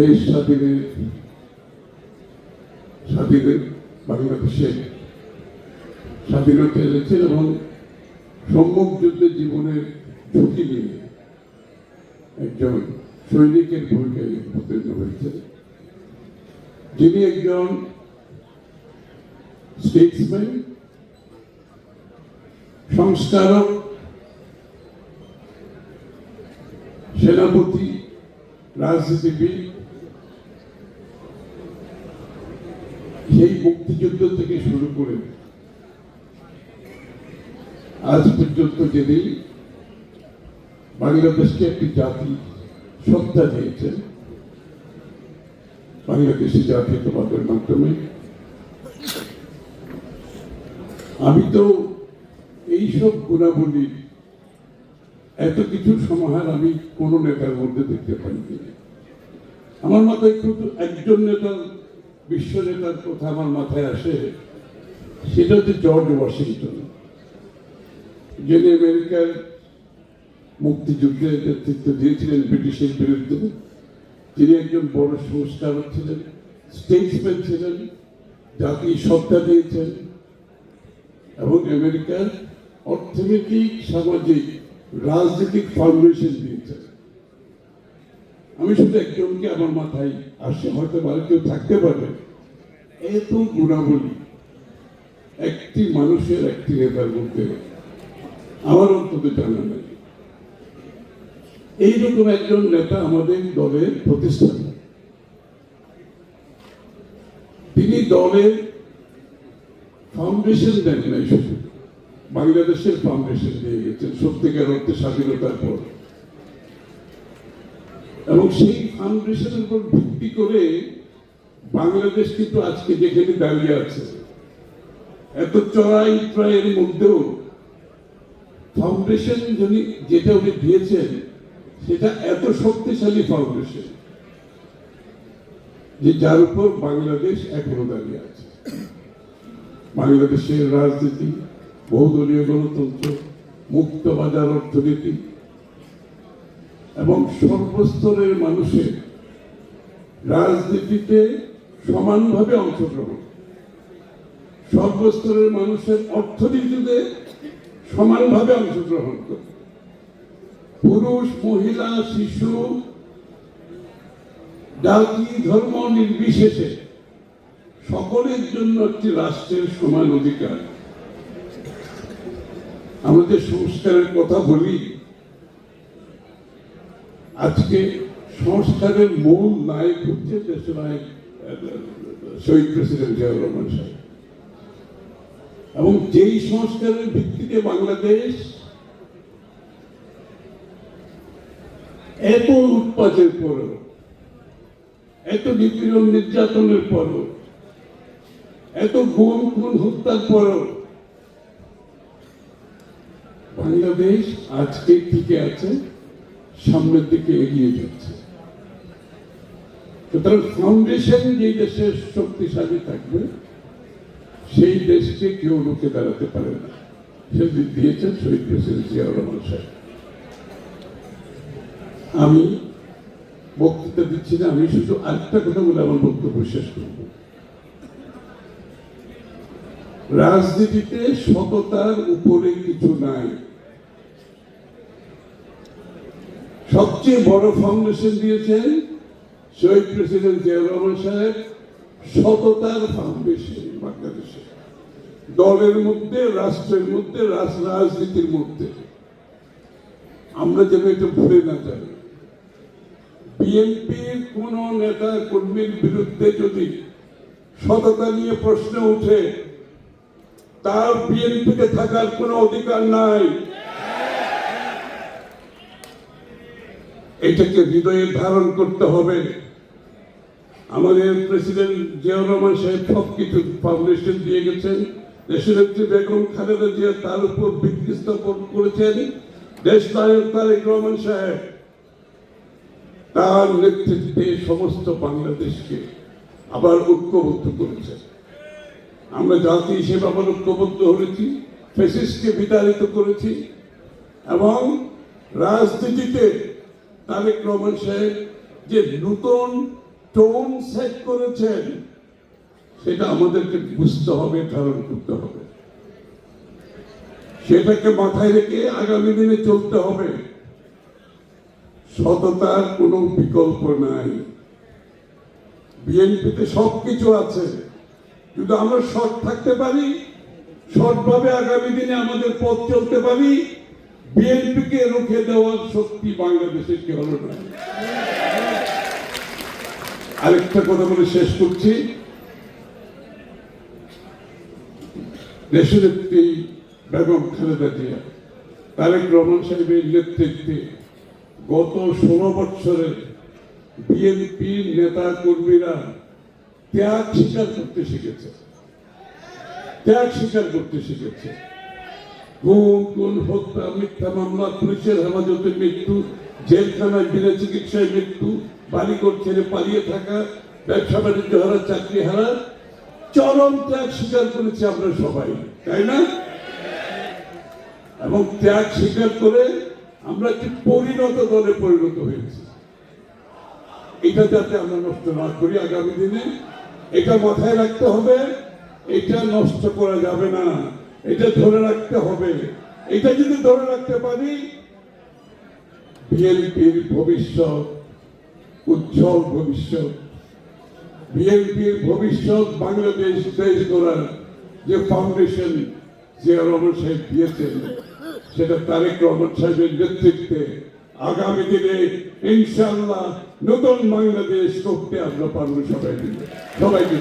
দেশ স্বাধীনের স্বাধীনের বাংলাদেশের স্বাধীনতা এনেছেন এবং সম্মুখ যুদ্ধে জীবনের ঝুঁকি নিয়ে একজন সৈনিকের ভূমিকায় অবতীর্ণ হয়েছেন। যিনি একজন স্টেটসম্যান সংস্কারক, সেনাপতি, রাজনীতিবিদ সেই মুক্তিযুদ্ধ থেকে শুরু করে আজ পর্যন্ত যিনি বাংলাদেশকে একটি জাতি সত্তা দিয়েছেন বাংলাদেশি জাতীয়তাবাদের মাধ্যমে, আমি তো এইসব গুণাবলী এত কিছু সমাহার আমি কোন নেতার মধ্যে দেখতে পাইনি। আমার মাথায় শুধু একজন নেতার বিশ্ব নেতার কথা আমার মাথায় আসে, সেটা হচ্ছে জর্জ ওয়াশিংটন। যিনি আমেরিকার মুক্তিযুদ্ধে নেতৃত্ব দিয়েছিলেন ব্রিটিশের বিরুদ্ধে, তিনি একজন বড় সংস্কারক ছিলেন স্টেটসম্যান ছিলেন জাতি সত্তা দিয়েছেন, এবং আমেরিকার অর্থনৈতিক, সামাজিক, রাজনৈতিক ফাউন্ডেশন দিয়েছেন। আমি শুধু একজনকে আমার মাথায় আসছে হয়তো আর কেউ থাকতে পারে। এত গুণাবলী। একটি মানুষের একটি নেতার মধ্যে আমার অন্তত জানা নেই। এইরকম একজন নেতা আমাদের দলের প্রতিষ্ঠান তিনি দলের ফাউন্ডেশন দেন নাই শুধু। বাংলাদেশের ফাউন্ডেশন দিয়ে গেছেন। সত্যিকার অর্থে স্বাধীনতার পর। এবং সেই ফাউন্ডেশনের উপর ভিত্তি করে বাংলাদেশ কিন্তু আজকে যেখানে দাঁড়িয়ে আছে। এত চড়াই ট্রয়ের মধ্যেও ফাউন্ডেশন যিনি যেটা উনি দিয়েছেন, সেটা এত শক্তিশালী ফাউন্ডেশন যে যার উপর বাংলাদেশ এখনও দাঁড়িয়ে আছে। বাংলাদেশের রাজনীতি, বহুদলীয় গণতন্ত্র মুক্ত বাজার অর্থনীতি এবং সর্বস্তরের মানুষের রাজনীতিতে সমানভাবে অংশগ্রহণ। সর্বস্তরের মানুষের অর্থনীতিতে সমানভাবে অংশগ্রহণ। করে পুরুষ, মহিলা, শিশু, জাতি, ধর্ম নির্বিশেষে সকলের জন্য একটি রাষ্ট্রের সমান অধিকার। আমাদের সংস্কারের কথা বলি। আজকে সংস্কারের মূল নায়ক হচ্ছে দেশের নায়ক শহীদ প্রেসিডেন্ট জিয়াউর রহমান সাহেব। এবং যেই সংস্কারের ভিত্তিতে বাংলাদেশ এত উৎপাতের পরও, এত নিপীড়ন নির্যাতনের পরও, এত গুম, খুন, হত্যার পরও, বাংলাদেশ আজকে টিকে আছে সামনের দিকে এগিয়ে যাচ্ছে। সুতরাং ফাউন্ডেশন যে দেশের শক্তিশালী থাকবে, সেই দেশকে কেউ রুখে দাঁড়াতে পারে না। সে দিয়েছেন শহীদ প্রেসিডেন্ট জিয়াউর রহমান সাহেব। আমি বক্তৃতা দিচ্ছি না, আমি শুধু আরেকটা কথা বলে আমার বক্তব্য শেষ করব। রাজনীতিতে সততার উপরে কিছু নাই। সবচেয়ে বড় ফাউন্ডেশন দিয়েছেন শহীদ প্রেসিডেন্ট জিয়াউর রহমান সাহেব, সততার ফাউন্ডেশন বাংলাদেশে। দলের মধ্যে, রাষ্ট্রের মধ্যে, রাজ- রাজনীতির মধ্যে। আমরা যেন এটা ভুলে না যাই। বিএনপির কোন নেতা কর্মীর বিরুদ্ধে যদি সততা নিয়ে প্রশ্ন উঠে তার বিএনপিতে থাকার কোনো অধিকার নাই। এটাকে হৃদয়ে ধারণ করতে হবে। আমাদের প্রেসিডেন্ট জিয়াউর রহমান সাহেব সব কিছু ফাউন্ডেশন দিয়ে গেছেন। দেশনেত্রী বেগম খালেদা জিয়া তার উপর ভিত্তি স্থাপন করেছেন। দেশ নায়ক তারেক রহমান সাহেব তার নেতৃত্বে সমস্ত বাংলাদেশকে আবার ঐক্যবদ্ধ করেছে আমরা জাতি হিসেবে আবার ঐক্যবদ্ধ হয়েছি ফেসিসকে বিতাড়িত করেছি এবং রাজনীতিতে তারেক রহমান সাহেব যে নূতন টোন সেট করেছেন, সেটা আমাদেরকে বুঝতে হবে, ধারণ করতে হবে। সেটাকে মাথায় রেখে আগামী দিনে চলতে হবে। সততার কোনো বিকল্প নাই। বিএনপিতে সব কিছু আছে যদি আমরা সৎ থাকতে পারি, সৎভাবে আগামী দিনে আমাদের পথ চলতে পারি। বিএনপিকে রুখে দেওয়ার শক্তি বাংলাদেশের কেউ না। আরেকটা কথা বলে শেষ করছি। দেশনেত্রী বেগম খালেদা জিয়া, তারেক রহমান সাহেবের নেতৃত্বে গত ষোলো বৎসরে বিএনপি নেতা কর্মীরা ত্যাগ স্বীকার করতে শিখেছে। ত্যাগ স্বীকার করতে শিখেছে। গুম গুণ হত্যা, মিথ্যা মামলা, পুলিশের হেফাজতে মৃত্যু, জেলখানায় বিনা চিকিৎসায় মৃত্যু, বাড়িঘর ছেড়ে পালিয়ে থাকা, ব্যবসা বাণিজ্য হারা, চাকরি হারা, চরম ত্যাগ স্বীকার করেছি আমরা সবাই, তাই না? এবং ত্যাগ স্বীকার করে আমরা একটি পরিণত দলে পরিণত হয়েছি। এটা যাতে আমরা নষ্ট না করি আগামী দিনে, এটা মাথায় রাখতে হবে, এটা নষ্ট করা যাবে না। এটা ধরে রাখতে হবে। এটা যদি ধরে রাখতে পারি বিএনপির ভবিষ্যৎ, উজ্জ্বল ভবিষ্যৎ। বিএনপির ভবিষ্যৎ বাংলাদেশ দেশ গড়ার যে ফাউন্ডেশন জিয়া রহমান সাহেব দিয়েছেন, সেটা তারেক রহমান সাহেবের নেতৃত্বে আগামী দিনে ইনশাল্লাহ নতুন বাংলাদেশ করতে আমরা পারব সবাই সবাইকে